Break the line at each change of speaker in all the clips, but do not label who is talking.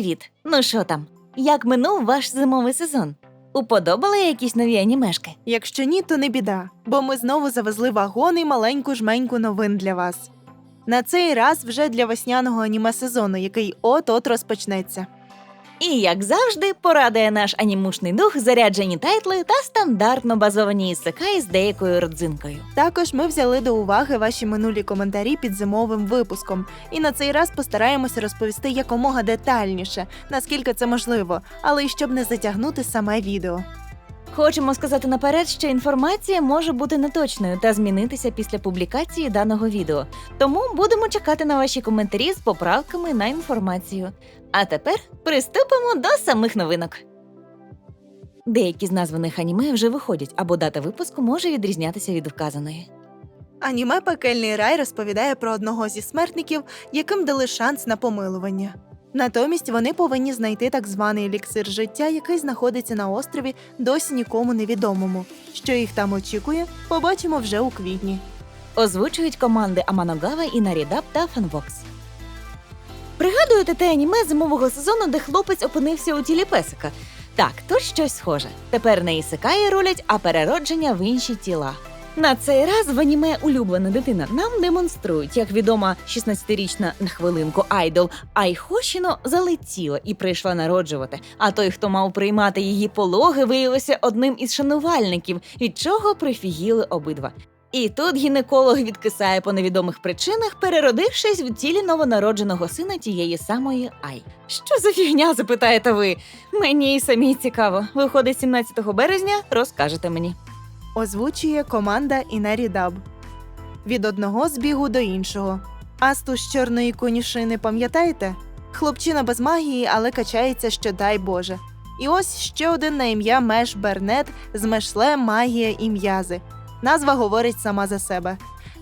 Привіт! Ну що там? Як минув ваш зимовий сезон? Уподобали якісь нові анімешки?
Якщо ні, то не біда, бо ми знову завезли вагон і маленьку жменьку новин для вас. На цей раз вже для весняного аніме сезону, який от-от розпочнеться.
І як завжди, порадує наш анімушний дух заряджені тайтли та стандартно базовані ісекаї з деякою родзинкою.
Також ми взяли до уваги ваші минулі коментарі під зимовим випуском, і на цей раз постараємося розповісти якомога детальніше, наскільки це можливо, але й щоб не затягнути саме відео.
Хочемо сказати наперед, що інформація може бути неточною та змінитися після публікації даного відео. Тому будемо чекати на ваші коментарі з поправками на інформацію. А тепер приступимо до самих новинок. Деякі з названих аніме вже виходять, або дата випуску може відрізнятися від вказаної.
Аніме Пекельний рай розповідає про одного зі смертників, яким дали шанс на помилування. Натомість вони повинні знайти так званий еліксир життя, який знаходиться на острові досі нікому невідомому. Що їх там очікує, побачимо вже у квітні.
Озвучують команди Аманогава і Нарідап та Фанвокс. Пригадуєте те аніме зимового сезону, де хлопець опинився у тілі песика? Так, тут щось схоже. Тепер не ісикаї рулять, а переродження в інші тіла. На цей раз в аніме улюблена дитина нам демонструють, як відома 16-річна на хвилинку айдол Айхошіно залетіла і прийшла народжувати. А той, хто мав приймати її пологи, виявився одним із шанувальників, від чого прифігіли обидва. І тут гінеколог відкисає по невідомих причинах, переродившись в тілі новонародженого сина тієї самої Ай. Що за фігня, запитаєте ви? Мені і самі цікаво. Виходить 17 березня, розкажете мені.
Озвучує команда Інері Даб. Від одного збігу до іншого. Асту з чорної конюшини пам'ятаєте? Хлопчина без магії, але качається що дай Боже. І ось ще один на ім'я Меш Бернет з Мешле Магія і м'язи. Назва говорить сама за себе.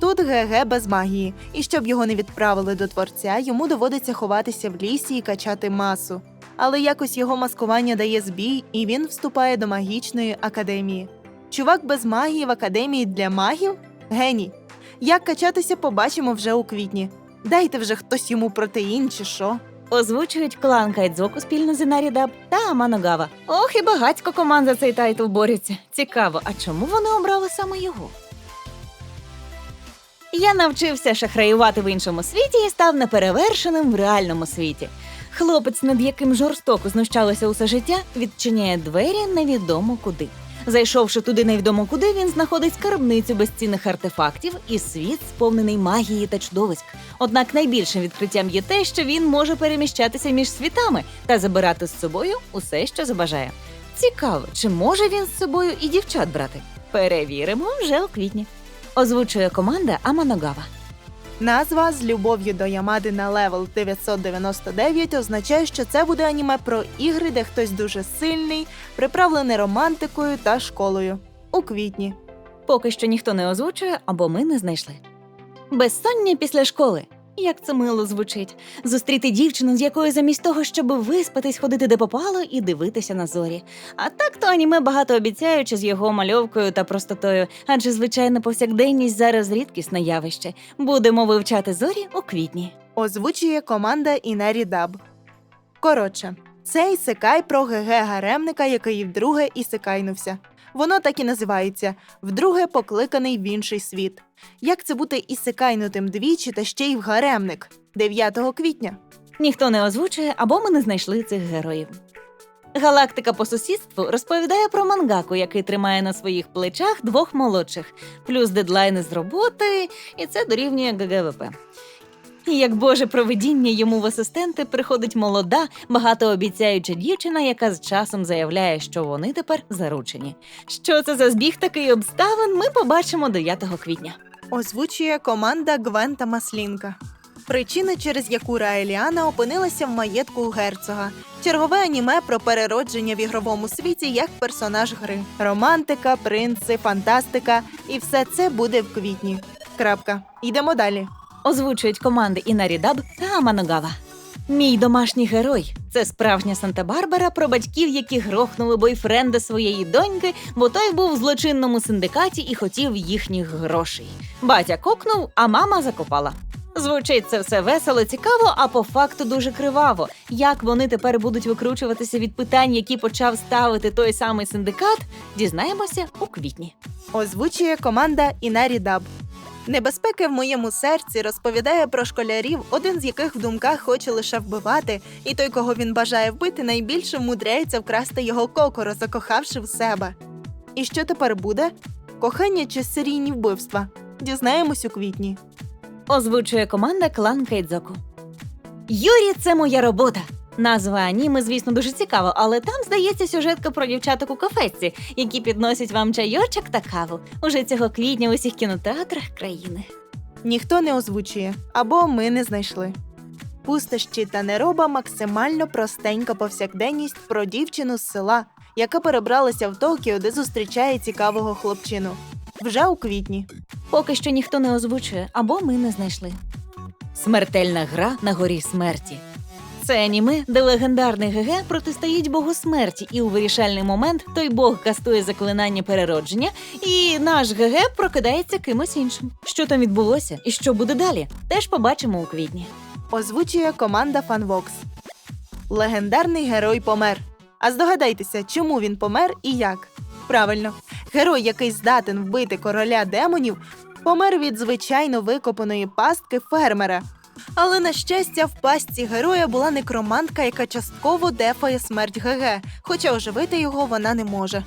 Тут ГГ без магії, і щоб його не відправили до творця, йому доводиться ховатися в лісі і качати масу. Але якось його маскування дає збій, і він вступає до магічної академії. Чувак без магії в академії для магів? Геній. Як качатися, побачимо вже у квітні. Дайте вже хтось йому протеїн чи що.
Озвучують клан Кайдзоку спільно з Інарідаб та Аманогава. Ох, і багатько команд за цей тайтл борються. Цікаво, а чому вони обрали саме його? Я навчився шахраювати в іншому світі і став неперевершеним в реальному світі. Хлопець, над яким жорстоко знущалося усе життя, відчиняє двері невідомо куди. Зайшовши туди невідомо куди, він знаходить скарбницю безцінних артефактів і світ сповнений магії та чудовиськ. Однак найбільшим відкриттям є те, що він може переміщатися між світами та забирати з собою усе, що забажає. Цікаво, чи може він з собою і дівчат брати? Перевіримо вже у квітні. Озвучує команда Аманогава.
Назва з любов'ю до Ямади на левел 999 означає, що це буде аніме про ігри, де хтось дуже сильний, приправлений романтикою та школою. У квітні.
Поки що ніхто не озвучує або ми не знайшли. Безсоння після школи. Як це мило звучить. Зустріти дівчину, з якою замість того, щоб виспатись, ходити де попало і дивитися на зорі. А так то аніме багато обіцяючи з його мальовкою та простотою, адже звичайна повсякденність зараз рідкісне явище. Будемо вивчати зорі у квітні.
Озвучує команда Інері Даб. Коротше, це ісекай про ГГ гаремника, який вдруге ісекайнувся. Воно так і називається вдруге покликаний в інший світ. Як це бути ісекайнутим двічі та ще й в гаремник 9 квітня?
Ніхто не озвучує або ми не знайшли цих героїв. Галактика по сусідству розповідає про мангаку, який тримає на своїх плечах двох молодших, плюс дедлайни з роботи, і це дорівнює ГГВП. І як Боже провидіння йому в асистенти приходить молода, багатообіцяюча дівчина, яка з часом заявляє, що вони тепер заручені. Що це за збіг такий обставин, ми побачимо 9 квітня.
Озвучує команда Гвента Маслінка. Причина, через яку Раеліана опинилася в маєтку герцога. Чергове аніме про переродження в ігровому світі як персонаж гри. Романтика, принци, фантастика. І все це буде в квітні. Крапка. Йдемо далі.
Озвучують команди Інарідаб та Аманогава. Мій домашній герой це справжня Санта-Барбара про батьків, які грохнули бойфренда своєї доньки, бо той був в злочинному синдикаті і хотів їхніх грошей. Батя кокнув, а мама закопала. Звучить це все весело, цікаво, а по факту дуже криваво. Як вони тепер будуть викручуватися від питань, які почав ставити той самий синдикат, дізнаємося у квітні.
Озвучує команда Інарі Даб. Небезпеки в моєму серці розповідає про школярів, один з яких в думках хоче лише вбивати, і той, кого він бажає вбити, найбільше вмудряється вкрасти його кокоро, закохавши в себе. І що тепер буде? Кохання чи серійні вбивства? Дізнаємось у квітні.
Озвучує команда Клан Кейдзоку. Юрі, це моя робота. Назва аніме, звісно, дуже цікава, але там, здається, сюжетка про дівчаток у кафесці, які підносять вам чайочок та каву уже цього квітня у усіх кінотеатрах країни.
Ніхто не озвучує, або ми не знайшли. Пустощі та нероба максимально простенька повсякденність про дівчину з села, яка перебралася в Токіо, де зустрічає цікавого хлопчину. Вже у квітні.
Поки що ніхто не озвучує, або ми не знайшли. Смертельна гра на горі смерті. Це аніме, де легендарний ГГ протистоїть богу смерті, і у вирішальний момент той бог кастує заклинання переродження, і наш ГГ прокидається кимось іншим. Що там відбулося і що буде далі, теж побачимо у квітні.
Озвучує команда FanVox. Легендарний герой помер. А здогадайтеся, чому він помер і як? Правильно, герой, який здатен вбити короля демонів, помер від звичайно викопаної пастки фермера. Але на щастя, в пастці героя була некромантка, яка частково дефає смерть ГГ, хоча оживити його вона не може.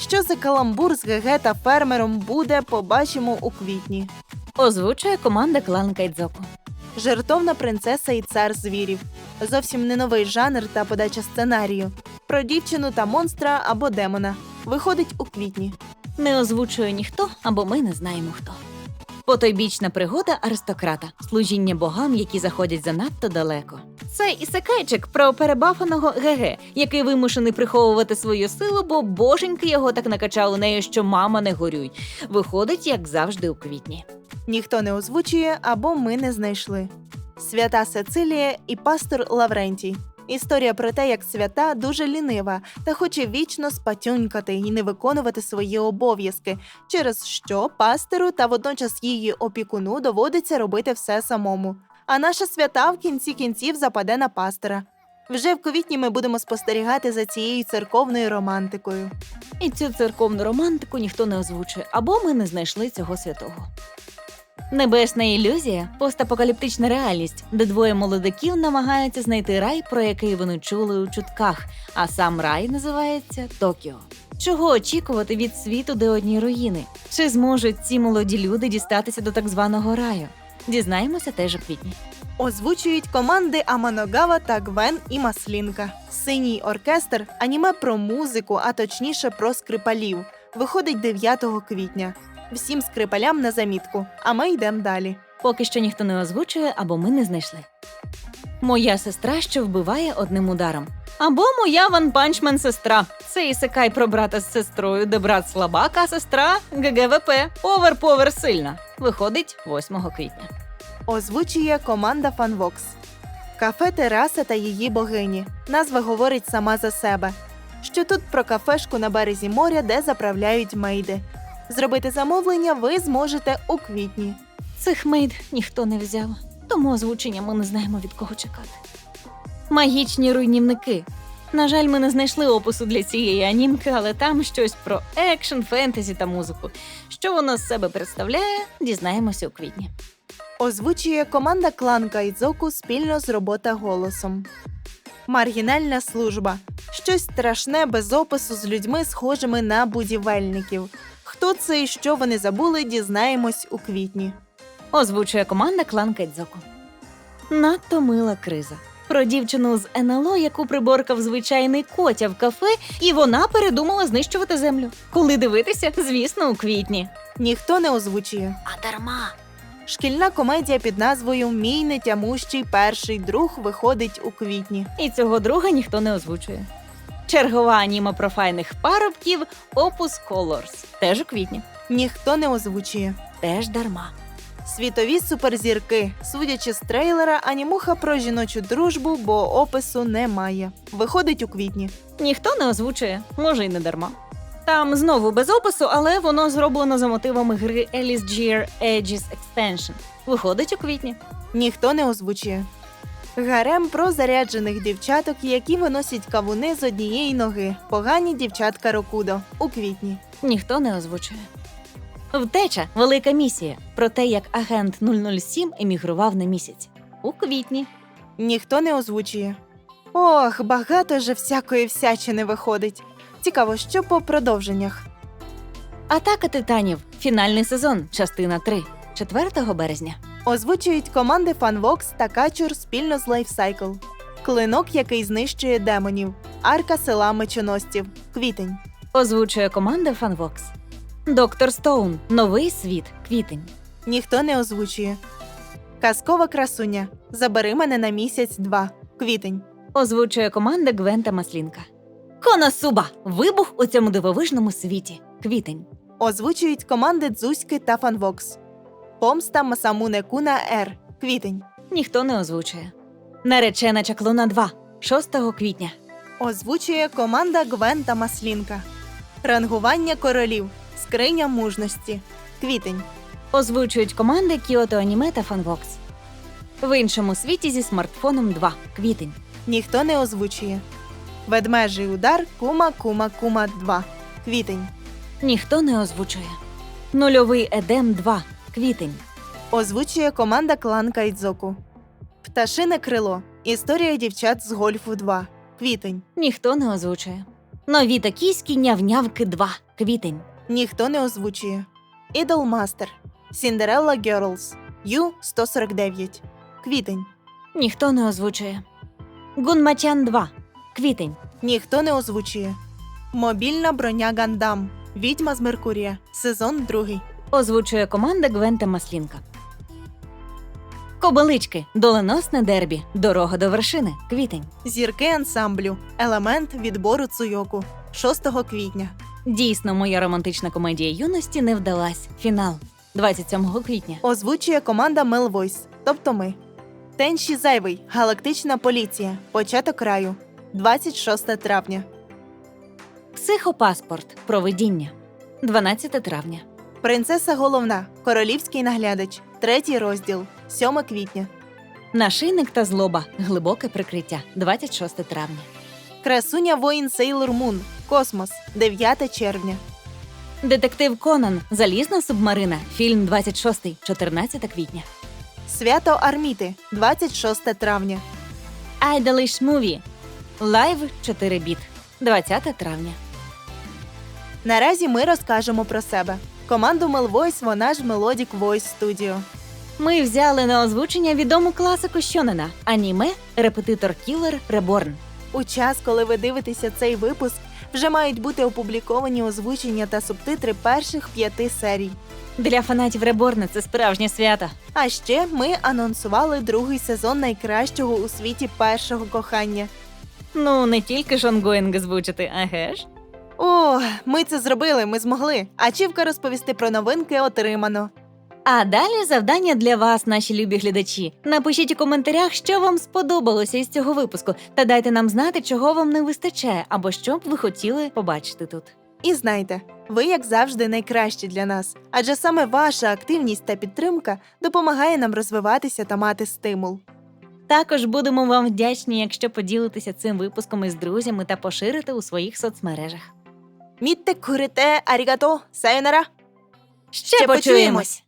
Що за каламбур з ГГ та фермером буде, побачимо у квітні.
Озвучує команда Клан Кайдзоку.
Жертовна принцеса і цар звірів. Зовсім не новий жанр та подача сценарію. Про дівчину та монстра або демона. Виходить у квітні.
Не озвучує ніхто, або ми не знаємо хто. Потойбічна пригода аристократа, служіння богам, які заходять занадто далеко. Це ісекайчик про перебафаного ГГ, який вимушений приховувати свою силу, бо боженьки його так накачали нею, що мама не горюй. Виходить, як завжди, у квітні.
Ніхто не озвучує або ми не знайшли. Свята Сецилія і пастор Лаврентій. Історія про те, як свята дуже лінива та хоче вічно спатюнькати і не виконувати свої обов'язки, через що пастору та водночас її опікуну доводиться робити все самому. А наша свята в кінці кінців западе на пастора. Вже в квітні ми будемо спостерігати за цією церковною романтикою.
І цю церковну романтику ніхто не озвучує, або ми не знайшли цього святого. Небесна ілюзія постапокаліптична реальність, де двоє молодиків намагаються знайти рай, про який вони чули у чутках, а сам рай називається Токіо. Чого очікувати від світу, де одні руїни? Чи зможуть ці молоді люди дістатися до так званого раю? Дізнаємося теж у квітні.
Озвучують команди Аманогава та Гвен і Маслінка. Синій оркестр аніме про музику, а точніше про скрипалів. Виходить 9 квітня. Всім скрипалям на замітку, а ми йдемо далі.
Поки що ніхто не озвучує, або ми не знайшли. Моя сестра, що вбиває одним ударом. Або моя ванпанчмен сестра. Це ісекай про брата з сестрою, де брат слабак, а сестра ГГВП. Повер-повер сильна. Виходить 8 квітня.
Озвучує команда FanVox. Кафе Тераса та її богині. Назва говорить сама за себе. Що тут про кафешку на березі моря, де заправляють мейди. Зробити замовлення ви зможете у квітні.
Цих мейд ніхто не взяв, тому озвучення ми не знаємо від кого чекати. Магічні руйнівники. На жаль, ми не знайшли опису для цієї анімки, але там щось про екшн, фентезі та музику. Що воно з себе представляє, дізнаємося у квітні.
Озвучує команда Клан Кайдзоку спільно з робота голосом. Маргінальна служба. Щось страшне без опису з людьми, схожими на будівельників. Хто це і що вони забули, дізнаємось у квітні.
Озвучує команда Клан Кедзоку. Надто мила криза. Про дівчину з НЛО, яку приборкав звичайний котя в кафе, і вона передумала знищувати землю. Коли дивитися, звісно, у квітні.
Ніхто не озвучує.
А дарма.
Шкільна комедія під назвою Мій нетямущий перший друг виходить у квітні.
І цього друга ніхто не озвучує. Чергова аніма про файних парубків Opus Colors. Теж у квітні.
Ніхто не озвучує.
Теж дарма.
Світові суперзірки. Судячи з трейлера, анімуха про жіночу дружбу, бо опису немає. Виходить у квітні.
Ніхто не озвучує, може й не дарма. Там знову без опису, але воно зроблено за мотивами гри Alice Gear Aegis Extension. Виходить у квітні.
Ніхто не озвучує. Гарем про заряджених дівчаток, які виносять кавуни з однієї ноги. Погані дівчатка Рокудо у квітні.
Ніхто не озвучує. Втеча велика місія про те, як агент 007 емігрував на місяць. У квітні.
Ніхто не озвучує. Ох, багато же всякої всячини виходить. Цікаво, що по продовженнях.
Атака титанів. Фінальний сезон. Частина 3. 4 березня.
Озвучують команди FunVox та Качур спільно з Lifecycle. Клинок, який знищує демонів. Арка села мечоносців. Квітень.
Озвучує команда FunVox. Доктор Стоун. Новий світ. Квітень.
Ніхто не озвучує. Казкова красуня. Забери мене на місяць два. Квітень.
Озвучує команда Гвента Маслінка. Коносуба. Вибух у цьому дивовижному світі. Квітень.
Озвучують команди Дзуськи та Фанвокс. Помста Масамуне Куна Р. Квітень.
Ніхто не озвучує. Наречена чаклуна 2. 6 квітня.
Озвучує команда Гвен та Маслінка. Рангування королів. Скриня мужності. Квітень.
Озвучують команди Kyoto Anime та Funvox. В іншому світі зі смартфоном 2. Квітень.
Ніхто не озвучує. Ведмежий удар Кума Кума Кума 2. Квітень.
Ніхто не озвучує. Нульовий Едем 2. Квітень.
Озвучує команда Клан Кайдзоку. Пташине крило. Історія дівчат з гольфу 2. Квітень.
Ніхто не озвучує. Нові токійські нявнявки 2. Квітень.
Ніхто не озвучує. Ідолмастер. Сіндерелла Герлз. Ю 149. Квітень.
Ніхто не озвучує. Гунмачан 2. Квітень.
Ніхто не озвучує. Мобільна броня Гандам. Відьма з Меркурія. Сезон 2.
Озвучує команда Гвента Маслінка. Кобилички. Доленосне дербі. Дорога до вершини. Квітень.
Зірки ансамблю. Елемент відбору Цуйоку. 6 квітня.
Дійсно, моя романтична комедія юності не вдалась. Фінал 27 квітня.
Озвучує команда Мелвойс, тобто ми. Тенші зайвий. Галактична поліція. Початок краю. 26 травня.
Психопаспорт. Провидіння. 12 травня.
Принцеса головна. Королівський наглядач. Третій розділ. 7 квітня.
Нашийник та злоба. Глибоке прикриття. 26 травня.
Красуня воїн Сейлор Мун. Космос. 9 червня.
Детектив Конан. Залізна субмарина. Фільм 26. 14 квітня.
Свято Арміти. 26 травня.
Idolish Movie. Лайв 4 біт. 20 травня.
Наразі ми розкажемо про себе. Команду Melvoice вона ж Melodic Voice Studio.
Ми взяли на озвучення відому класику Щонена аніме Репетитор Кілер Реборн.
У час, коли ви дивитеся цей випуск, вже мають бути опубліковані озвучення та субтитри перших п'яти серій.
Для фанатів Реборна це справжнє свято.
А ще ми анонсували другий сезон найкращого у світі першого кохання.
Ну, не тільки ж онгоїнг звучити, аге ж?
О, ми це зробили, ми змогли. Ачівка розповісти про новинки отримано.
А далі завдання для вас, наші любі глядачі. Напишіть у коментарях, що вам сподобалося із цього випуску, та дайте нам знати, чого вам не вистачає, або що б ви хотіли побачити тут.
І знайте, ви, як завжди, найкращі для нас, адже саме ваша активність та підтримка допомагає нам розвиватися та мати стимул.
Також будемо вам вдячні, якщо поділитеся цим випуском із друзями та поширите у своїх соцмережах.
Мітте курите арігато, сайонара!
Ще,
Ще
почуємось!